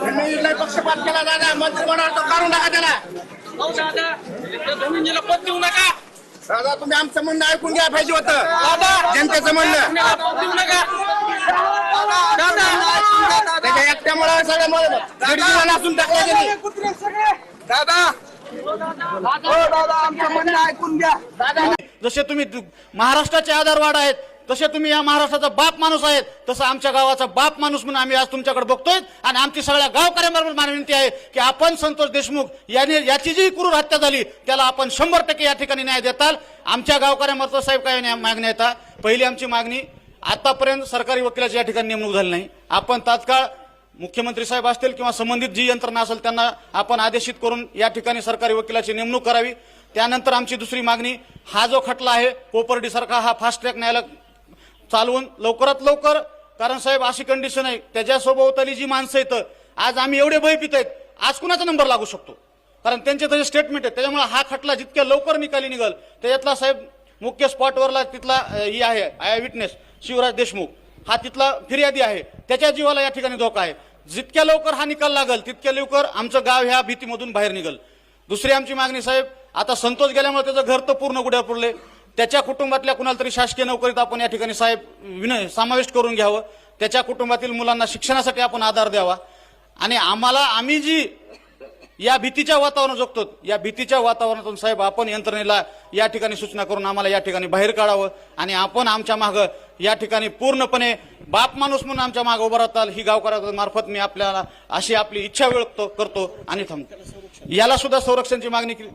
तुम्ही लय पक्षपात केला दादा मंत्रिमंडळ तो काढून टाका त्याला. हो दादा पद देऊ नका. दादा तुम्ही आमचं म्हणणं ऐकून घ्या पाहिजे होतं. दादा जनतेचं म्हणणं. देऊ नका. दादा सगळं मला गडीला नासून टाकलं त्यांनी. दादा. जसे तुम्ही महाराष्ट्राचे आधारवाड आहेत तसे तुम्ही या महाराष्ट्राचा बाप माणूस आहेत तसं आमच्या गावाचा बाप माणूस म्हणून आम्ही आज तुमच्याकडे बघतोय आणि आमची सगळ्या गावकऱ्यांबरोबर माझी विनंती आहे की आपण संतोष देशमुख याने याची जी क्रूर हत्या झाली त्याला आपण शंभर टक्के या ठिकाणी न्याय देताल. आमच्या गावकऱ्यांबरोबर साहेब काय न्याय- मागण्या येतात पहिली आमची मागणी आतापर्यंत सरकारी वकिलाची या ठिकाणी नेमणूक झाली नाही. आपण तात्काळ मुख्यमंत्री साहेब असतील किंवा संबंधित जी यंत्रणा असेल त्यांना आपण आदेशित करून या ठिकाणी सरकारी वकिलाची नेमणूक करावी. त्यानंतर आमची दुसरी मागणी हा जो खटला आहे कोपर्डीसारखा हा फास्ट ट्रॅक न्यायालय चालवून लवकरात लवकर कारण साहेब अशी कंडिशन आहे. त्याच्या जी माणसं येतं आज आम्ही एवढे भयभीत आहेत. आज कुणाचा नंबर लागू शकतो? कारण त्यांचे त्याचे स्टेटमेंट आहे त्याच्यामुळे हा खटला जितक्या लवकर निकाली निघल त्याच्यातला साहेब मुख्य स्पॉटवरला तिथला ही आहे आय विटनेस शिवराज देशमुख. हा तिथला फिर्यादी आहे. त्याच्या जीवाला या ठिकाणी धोका आहे. जितक्या लवकर हा निकाल लागल तितक्या लवकर आमचं गाव ह्या भीतीमधून बाहेर निघल. दुसरी आमची मागणी साहेब आता संतोष गेल्यामुळे त्याचं घर तर पूर्ण गुड्या पुरले. त्याच्या कुटुंबातल्या कुणाला तरी शासकीय नोकरीत आपण या ठिकाणी साहेब विनय समाविष्ट करून घ्यावं. त्याच्या कुटुंबातील मुलांना शिक्षणासाठी आपण आधार द्यावा. आणि आम्हाला आम्ही जी या भीतीच्या वातावरणात जगतो या भीतीच्या वातावरणातून साहेब आपण यंत्रणेला या ठिकाणी सूचना करून आम्हाला या ठिकाणी बाहेर काढावं. आणि आपण आमच्या मागं या ठिकाणी पूर्णपणे बाप माणूस म्हणून आमच्या मागं उभं राहताल ही गावकऱ्यामार्फत मी आपल्याला अशी आपली इच्छा व्यक्त करतो आणि थांबतो. याला सुद्धा संरक्षणची मागणी केली.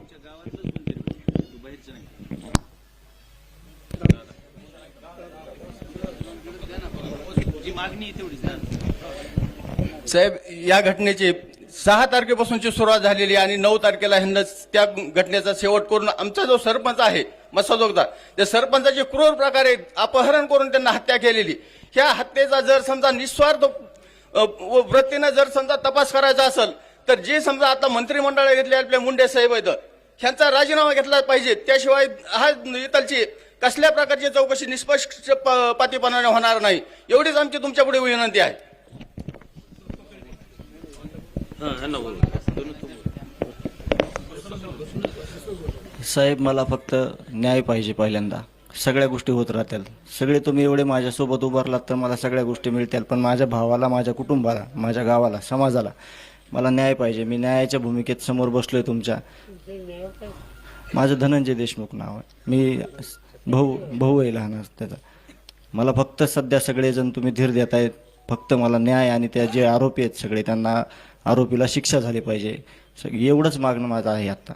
साहेब या घटनेची सहा तारखेपासूनची सुरुवात झालेली आहे आणि नऊ तारखेला ह्यांना त्या घटनेचा शेवट करून आमचा जो सरपंच आहे मसाजोगदार त्या सरपंचाची क्रूर प्रकारे अपहरण करून त्यांना हत्या केलेली. ह्या हत्येचा जर समजा निस्वार्थ व वृत्तीनं जर समजा तपास करायचा असेल तर जे समजा आता मंत्रिमंडळ घेतले आपले मुंडे साहेब आहेत ह्यांचा राजीनामा घेतला पाहिजे. त्याशिवाय हा इथलची कसल्या प्रकारची चौकशी निष्पक्षपातीपणाने होणार नाही? एवढीच आमची तुमच्यापुढे विनंती आहे. साहेब मला फक्त न्याय पाहिजे पहिल्यांदा. सगळ्या गोष्टी होत राहतील. सगळे तुम्ही एवढे माझ्यासोबत उभारलात तर मला सगळ्या गोष्टी मिळतील. पण माझ्या भावाला माझ्या कुटुंबाला माझ्या गावाला समाजाला मला न्याय पाहिजे. मी न्यायाच्या भूमिकेत समोर बसलोय तुमच्या. माझं धनंजय देशमुख नाव आहे. मी भाऊ भाऊ आहे लहान त्याचा. मला फक्त सध्या सगळेजण तुम्ही धीर देत आहेत फक्त मला न्याय आणि त्या जे आरोपी आहेत सगळे त्यांना आरोपीला शिक्षा झाली पाहिजे. एवढंच मागणं माझं आहे आत्ता.